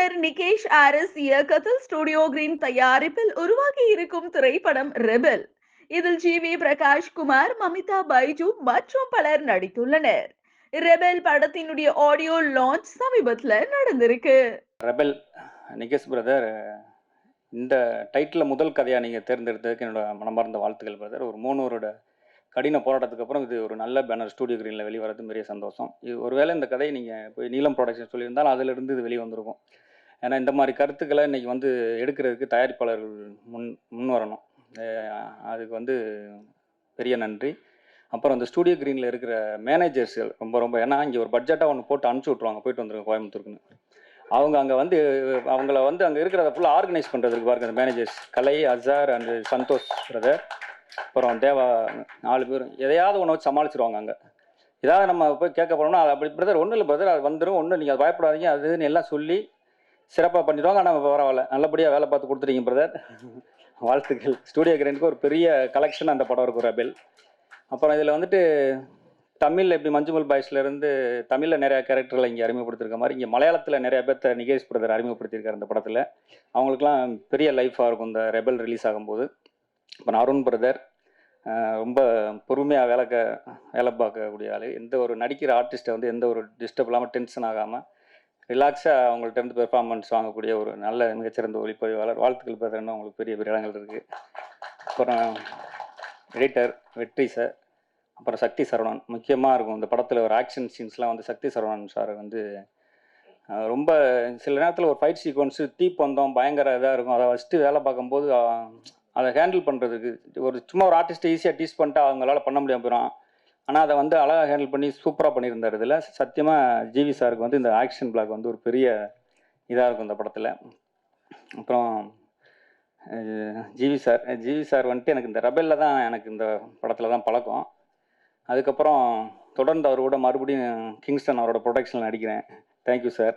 இயக்குனர் நிகேஷ் ஆரிஸ் இயக்கத்தில் Studio Green தயாரிப்பில் உருவாகி இருக்கும் திரைப்படம் ரெபெல். இதில் ஜி வி பிரகாஷ் குமார் மமிதா பைஜு மற்றும் பலர் நடித்துள்ளனர். ரெபெல் படத்தினுடைய ஆடியோ லான்ச் சமீபத்தில் நடந்திருக்கு. ரெபல் நிகேஷ் பிரதர் இந்த டைட்டில் முதல் கதையாக நீங்கள் தேர்ந்தெடுத்ததுக்கு என்னோட மனமார்ந்த வாழ்த்துக்கள் பிரதர். ஒரு மூணு வருட கடின போராட்டத்துக்கு அப்புறம் இது ஒரு நல்ல பேனர் ஸ்டூடியோ கிரீனில் வெளிவரது பெரிய சந்தோஷம். இது ஒருவேளை இந்த கதையை நீங்கள் போய் நீலம் ப்ரொடக்ஷன் சொல்லியிருந்தால் அதிலிருந்து இது வெளியே வந்திருக்கும் ஏன்னா இந்த மாதிரி கருத்துக்களை இன்றைக்கி வந்து எடுக்கிறதுக்கு தயாரிப்பாளர்கள் முன் முன் வரணும் அதுக்கு வந்து பெரிய நன்றி. அப்புறம் அந்த ஸ்டூடியோ க்ரீனில் இருக்கிற மேனேஜர்ஸ்கள் ரொம்ப ரொம்ப ஏன்னா இங்கே ஒரு பட்ஜெட்டாக ஒன்று போட்டு அனுப்பிச்சி விட்ருவாங்க போயிட்டு வந்துருங்க கோயம்புத்தூருக்குன்னு. அவங்க அங்கே வந்து அவங்கள வந்து அங்கே இருக்கிறத ஃபுல்லாக ஆர்கனைஸ் பண்ணுறதுக்கு பாருங்க அந்த managers. Kalai Azhar and Santhosh brother அப்புறம் தேவா நாலு பேரும் எதையாவது ஒன்று வச்சு சமாளிச்சிருவாங்க அங்கே. ஏதாவது நம்ம போய் கேட்க போனோம்னா அது அப்படி பிரதர் ஒன்றும் இல்லை பிரதர் அது வந்துடும் ஒன்றும் நீங்கள் பயப்படாதீங்க. அதுன்னு எல்லாம் சொல்லி சிறப்பாக பண்ணிடுவாங்க ஆனால் பரவாயில்ல. நல்லபடியாக வேலை பார்த்து கொடுத்துட்டீங்க பிரதர் வாழ்த்துக்கள். ஸ்டூடியோ கிரேண்டுக்கு ஒரு பெரிய கலெக்ஷன் அந்த படம் இருக்கும் ரெபெல் அப்புறம் இதில் வந்துட்டு தமிழில் எப்படி மஞ்சுமல் பாய்ஸ்லேருந்து தமிழில் நிறையா கேரக்டர்களை இங்கே அறிமுகப்படுத்திருக்க மாதிரி இங்கே மலையாளத்தில் நிறையா பேர்த்த நிகேஷ் பிரதர் அறிமுகப்படுத்தியிருக்காரு அந்த படத்தில். அவங்களுக்குலாம் பெரிய லைஃபாக இருக்கும். இந்த ரெபல் ரிலீஸ் ஆகும்போது. அப்புறம் அருண் பிரதர் ரொம்ப பொறுமையாக வேலை க வேலை பார்க்கக்கூடிய ஆள். எந்த ஒரு நடிக்கிற ஆர்டிஸ்ட்டை வந்து எந்த ஒரு டிஸ்டர்ப் இல்லாமல் டென்ஷன் ஆகாமல் ரிலாக்ஸாக அவங்கள்ட்ட இருந்து பெர்ஃபார்மன்ஸ் வாங்கக்கூடிய ஒரு நல்ல மிகச்சிறந்த ஒளிப்பதிவாளர். வாழ்த்துக்கள் பிரதர்னு அவங்களுக்கு பெரிய பெரிய இடங்கள் இருக்குது அப்புறம் எடிட்டர் வெற்றி சார் அப்புறம் சக்தி சரவணன். முக்கியமாக இருக்கும் இந்த படத்தில் ஒரு ஆக்ஷன் சீன்ஸ்லாம் வந்து சக்தி சரவணன் சார் வந்து ரொம்ப சில நேரத்தில் ஒரு ஃபைட் சீக்வன்ஸு தீப்பந்தம் பயங்கர இதாக இருக்கும். அதை ஃபஸ்ட்டு வேலை பார்க்கும்போது அதை ஹேண்டில் பண்ணுறதுக்கு ஒரு சும்மா ஒரு ஆர்டிஸ்ட்டை ஈஸியாக டீஸ் பண்ணிட்டு அவங்களால பண்ண முடியாமல் போயிடும் ஆனால் அதை வந்து அழகாக ஹேண்டில் பண்ணி சூப்பராக பண்ணியிருந்தார் இதில். சத்தியமாக ஜிவி சாருக்கு வந்து இந்த ஆக்ஷன் பிளாக் வந்து ஒரு பெரிய இதாக இருக்கும் இந்த படத்தில். அப்புறம் ஜிவி சார் ஜிவி சார் வந்துட்டு எனக்கு இந்த ரெபெல்ல தான் எனக்கு இந்த படத்தில் தான் பழக்கம். அதுக்கப்புறம் தொடர்ந்து அவரோட மறுபடியும் கிங்ஸ்டன் அவரோட ப்ரொடக்ஷனில் நடிக்கிறேன். Thank you sir